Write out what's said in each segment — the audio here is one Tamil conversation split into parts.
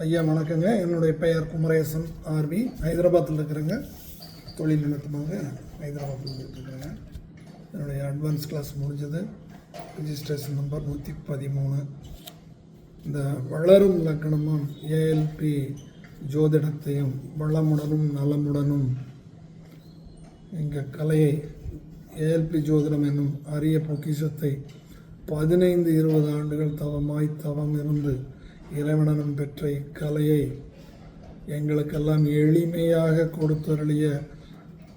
ஐயா வணக்கங்க. என்னுடைய பெயர் குமரேசன் ஆர்வி ஹைதராபாத்தில் இருக்கிறேங்க. தொழில் நிமித்தமாக ஹைதராபாத்தில் இருக்கிறேங்க. என்னுடைய அட்வான்ஸ் கிளாஸ் முடிஞ்சது. ரிஜிஸ்ட்ரேஷன் நம்பர் நூற்றி பதிமூணு. இந்த வளரும் லக்கணமும் ஏஎல்பி ஜோதிடத்தையும் வளமுடனும் நலமுடனும் எங்கள் கலையை ஏஎல்பி ஜோதிடம் என்னும் அரிய பொக்கிஷத்தை பதினைந்து இருபது ஆண்டுகள் தவமாய் தவம் இருந்து இறைவனனும் பெற்ற இக்கலையை எங்களுக்கெல்லாம் எளிமையாக கொடுத்தருளிய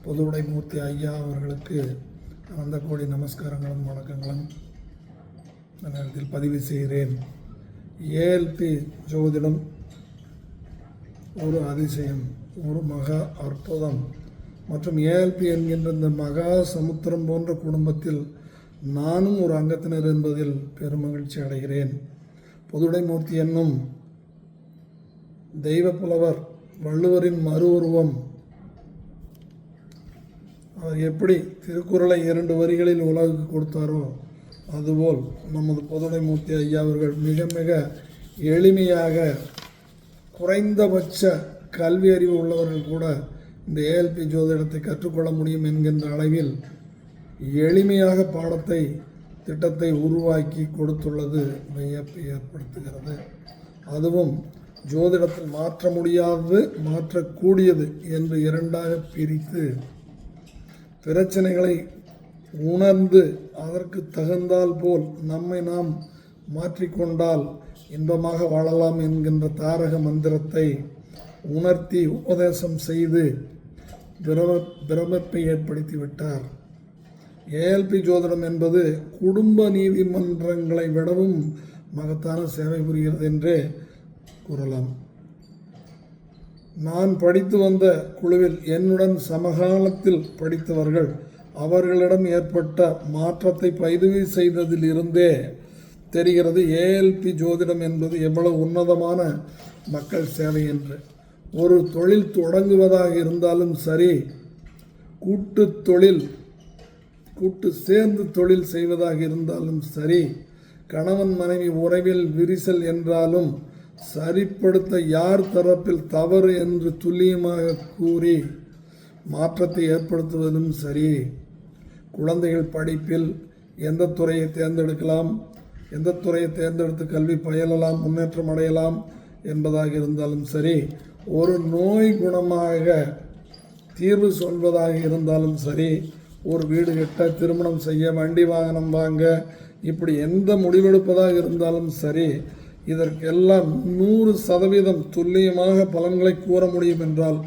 பொதுவுடை மூர்த்தி ஐயா அவர்களுக்கு அந்த கோடி நமஸ்காரங்களும் வணக்கங்களும். இந்த நேரத்தில் பதிவு செய்கிறேன். ஏஎல்பி ஜோதிடம் ஒரு அதிசயம் ஒரு மகா அற்புதம். மற்றும் ஏஎல்பி என்கின்ற இந்த மகா சமுத்திரம் போன்ற குடும்பத்தில் நானும் ஒரு அங்கத்தினர் என்பதில் பெருமகிழ்ச்சி அடைகிறேன். புதுடைமூர்த்தி என்னும் தெய்வ புலவர் வள்ளுவரின் மறு உருவம். அவர் எப்படி திருக்குறளை இரண்டு வரிகளில் உலகுக்கு கொடுத்தாரோ அதுபோல் நமது பொதுடைமூர்த்தி ஐயா அவர்கள் மிக மிக எளிமையாக குறைந்தபட்ச கல்வி அறிவு உள்ளவர்கள் கூட இந்த ஏஎல்பி ஜோதிடத்தை கற்றுக்கொள்ள முடியும் என்கின்ற அளவில் எளிமையாக பாடத்தை திட்டத்தை உருவாக்கி கொடுத்துள்ளது வியப்பை ஏற்படுத்துகிறது. அதுவும் ஜோதிடத்தில் மாற்ற முடியாதது மாற்றக்கூடியது என்று இரண்டாக பிரித்து பிரச்சனைகளை உணர்ந்து அதற்கு தகுந்தால் போல் நம்மை நாம் மாற்றிக்கொண்டால் இன்பமாக வாழலாம் என்கின்ற தாரக மந்திரத்தை உணர்த்தி உபதேசம் செய்து பிரம பிரமிப்பை ஏற்படுத்தி விட்டார் ஏஎல்பி ஜோதிடம் என்பது குடும்ப நீதிமன்றங்களை விடவும் மகத்தான சேவை புரிகிறது என்றே கூறலாம். நான் படித்து வந்த குழுவில் என்னுடன் சமகாலத்தில் படித்தவர்கள் அவர்களிடம் ஏற்பட்ட மாற்றத்தை பதிவு செய்ததில் இருந்தே தெரிகிறது ஏஎல்பி ஜோதிடம் என்பது எவ்வளவு உன்னதமான மக்கள் சேவை என்று. ஒரு தொழில் தொடங்குவதாக இருந்தாலும் சரி கூட்டு தொழில் கூட்டு சேர்ந்து தொழில் செய்வதாக இருந்தாலும் சரி கணவன் மனைவி உறவில் விரிசல் என்றாலும் சரிப்படுத்த யார் தரப்பில் தவறு என்று துல்லியமாக கூறி மாற்றத்தை ஏற்படுத்துவதும் சரி. குழந்தைகள் படிப்பில் எந்த துறையை தேர்ந்தெடுக்கலாம் எந்த துறையை தேர்ந்தெடுத்து கல்வி பயிலலாம் முன்னேற்றம் அடையலாம் என்பதாக இருந்தாலும் சரி ஒரு நோய் குணமாக தீர்வு சொல்வதாக இருந்தாலும் சரி ஒரு வீடு கட்ட திருமணம் செய்ய வண்டி வாகனம் வாங்க இப்படி எந்த முடிவெடுப்பதாக இருந்தாலும் சரி இதற்கெல்லாம் நூறு சதவீதம் துல்லியமாக பலன்களை கூற முடியும் என்றால்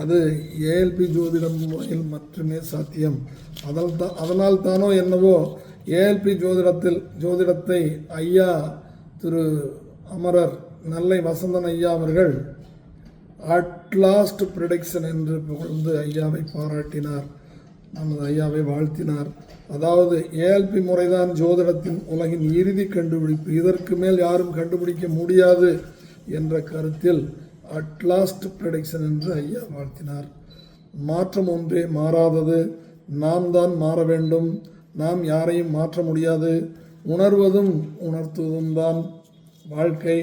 அது ஏஎல்பி ஜோதிடம் முறையில் மட்டுமே சாத்தியம். அதனால் தான் அதனால் தானோ என்னவோ ஏஎல்பி ஜோதிடத்தில் ஜோதிடத்தை ஐயா திரு அமரர் நல்லை வசந்தன் ஐயா அவர்கள் அட்லாஸ்ட் ப்ரிடிக்ஷன் என்று புகழ்ந்து ஐயாவை பாராட்டினார். நமது ஐயாவை வாழ்த்தினார். அதாவது ஏஎல்பி முறைதான் ஜோதிடத்தின் உலகின் இறுதி கண்டுபிடிப்பு. இதற்கு மேல் யாரும் கண்டுபிடிக்க முடியாது என்ற கருத்தில் அட்லாஸ்ட் ப்ரிடிக்ஷன் என்று ஐயா வாழ்த்தினார். மாற்றம் ஒன்றே மாறாதது. நாம் தான் மாற வேண்டும். நாம் யாரையும் மாற்ற முடியாது. உணர்வதும் உணர்த்துவதும் தான் வாழ்க்கை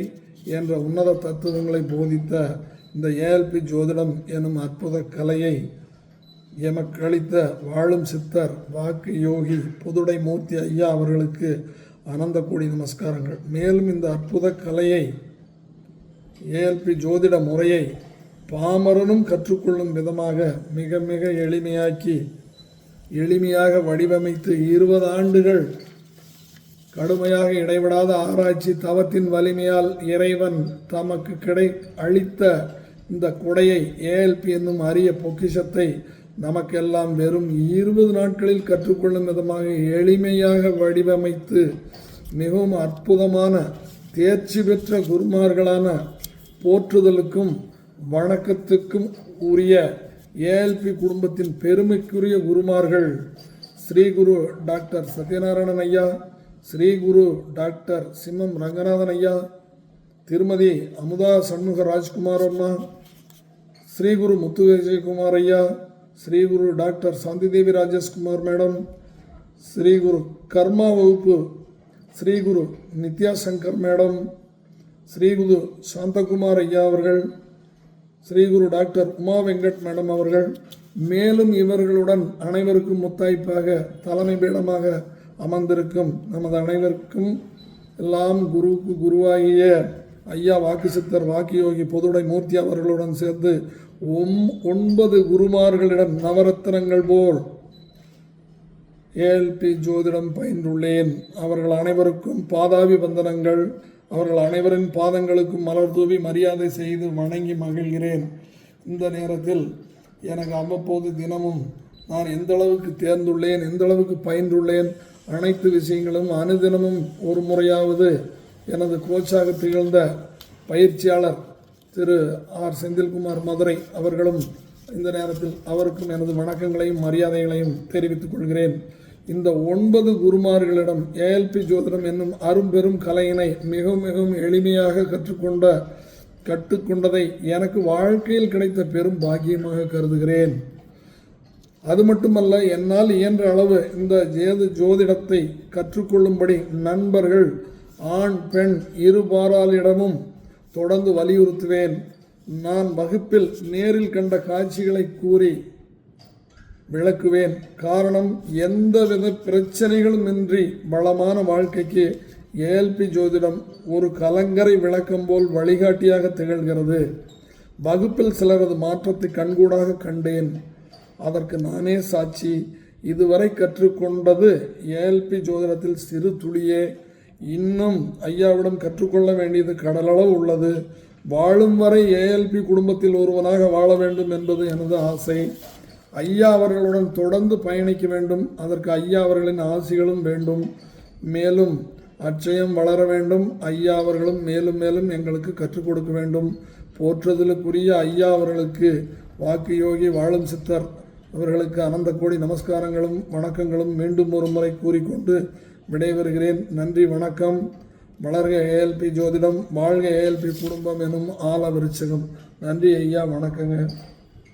என்ற உன்னத தத்துவங்களை போதித்த இந்த ஏஎல்பி ஜோதிடம் எனும் அற்புத கலையை எமக்களித்த வாழும் சித்தர் வாக்கு யோகி புதுடை மூர்த்தி ஐயா அவர்களுக்கு அனந்த கோடி நமஸ்காரங்கள். மேலும் இந்த அற்புத கலையை ஏஎல்பி ஜோதிட முறையை பாமரனும் கற்றுக்கொள்ளும் விதமாக மிக மிக எளிமையாக்கி எளிமையாக வடிவமைத்து இருபது ஆண்டுகள் கடுமையாக இடைவிடாத ஆராய்ச்சி தவத்தின் வலிமையால் இறைவன் தமக்கு கிடை அளித்த இந்த கொடையை ஏஎல்பி என்னும் அரிய பொக்கிஷத்தை நமக்கெல்லாம் வெறும் இருபது நாட்களில் கற்றுக்கொள்ளும் விதமாக எளிமையாக வடிவமைத்து மிகவும் அற்புதமான தேர்ச்சி பெற்ற குருமார்களான போற்றுதலுக்கும் வணக்கத்துக்கும் உரிய ஏஎல்பி குடும்பத்தின் பெருமைக்குரிய குருமார்கள் ஸ்ரீ குரு டாக்டர் சத்யநாராயணன் ஐயா ஸ்ரீ குரு டாக்டர் சிம்மம் ரங்கநாதன் ஐயா திருமதி அமுதா சண்முக ராஜ்குமார் அம்மா ஸ்ரீ குரு முத்து விஜயகுமார் ஐயா ஸ்ரீ குரு டாக்டர் சாந்திதேவி ராஜேஷ்குமார் மேடம் ஸ்ரீ குரு கர்மா வகுப்பு ஸ்ரீ குரு நித்யா சங்கர் மேடம் ஸ்ரீகுரு சாந்தகுமார் ஐயா அவர்கள் ஸ்ரீ குரு டாக்டர் உமா வெங்கட் மேடம் அவர்கள் மேலும் இவர்களுடன் அனைவருக்கும் முத்தாய்ப்பாக தலைமை பீடமாக அமர்ந்திருக்கும் நமது அனைவருக்கும் எல்லாம் குருவுக்கு குருவாகிய ஐயா வாக்கு சித்தர் வாக்கியோகி பொதுடை மூர்த்தி அவர்களுடன் சேர்ந்து ஒம் ஒன்பது குருமார்களிடம் நவரத்னங்கள் போல் ஏஎல்பி ஜோதிடம் பயின்றுள்ளேன். அவர்கள் அனைவருக்கும் பாதாபி வந்தனங்கள். அவர்கள் அனைவரின் பாதங்களுக்கும் மலர் தூவி மரியாதை செய்து வணங்கி மகிழ்கிறேன். இந்த நேரத்தில் எனக்கு அவ்வப்போது தினமும் நான் எந்த அளவுக்கு தேர்ந்துள்ளேன் எந்த அளவுக்கு பயின்றுள்ளேன் அனைத்து விஷயங்களும் அனுதினமும் ஒரு முறையாவது எனது கோச்சாக திகழ்ந்த பயிற்சியாளர் திரு ஆர். செந்தில்குமார் மதுரை அவர்களும் இந்த நேரத்தில் அவருக்கும் எனது வணக்கங்களையும் மரியாதைகளையும் தெரிவித்துக் கொள்கிறேன். இந்த ஒன்பது குருமார்களிடம் ஏஎல்பி ஜோதிடம் என்னும் அரும்பெரும் கலையினை மிகவும் மிகவும் எளிமையாக கற்றுக்கொண்ட கற்றுக்கொண்டதை எனக்கு வாழ்க்கையில் கிடைத்த பெரும் பாக்கியமாக கருதுகிறேன். அது மட்டுமல்ல என்னால் இயன்ற அளவு இந்த ஜேது ஜோதிடத்தை கற்றுக்கொள்ளும்படி நண்பர்கள் ஆண் பெண் இருபாலாரிடமும் தொடர்ந்து வலியுறுத்துவேன். நான் வகுப்பில் நேரில் கண்ட காட்சிகளை கூறி விளக்குவேன். காரணம் எந்தவித பிரச்சனைகளும் இன்றி வளமான வாழ்க்கைக்கு ஏஎல்பி ஜோதிடம் ஒரு கலங்கரை விளக்கம் போல் வழிகாட்டியாக திகழ்கிறது. வகுப்பில் சிலரது மாற்றத்தை கண்கூடாக கண்டேன். அதற்கு நானே சாட்சி இதுவரை கற்றுக்கொண்டது ஏஎல்பி ஜோதிடத்தில் சிறு துளியே. இன்னும் ஐயாவிடம் கற்றுக்கொள்ள வேண்டியது கடலளவு உள்ளது. வாழும் வரை ஏஎல்பி குடும்பத்தில் ஒருவனாக வாழ வேண்டும் என்பது எனது ஆசை. ஐயா அவர்களுடன் தொடர்ந்து பயணிக்க வேண்டும். அதற்கு ஐயா அவர்களின் ஆசிகளும் வேண்டும். மேலும் அச்சயம் வளர வேண்டும். ஐயா அவர்களும் மேலும் மேலும் எங்களுக்கு கற்றுக் கொடுக்க வேண்டும். போற்றுதலுக்குரிய ஐயா அவர்களுக்கு வாக்கு யோகி வாழும் சித்தர் அவர்களுக்கு அனந்த கோடி நமஸ்காரங்களும் வணக்கங்களும் மீண்டும் ஒரு முறை கூறிக்கொண்டு விடைபெறுகிறேன். நன்றி வணக்கம். வளர்க ஏஎல்பி ஜோதிடம் வாழ்க ஏஎல்பி குடும்பம் எனும் ஆல விருச்சகம். நன்றி ஐயா வணக்கங்க.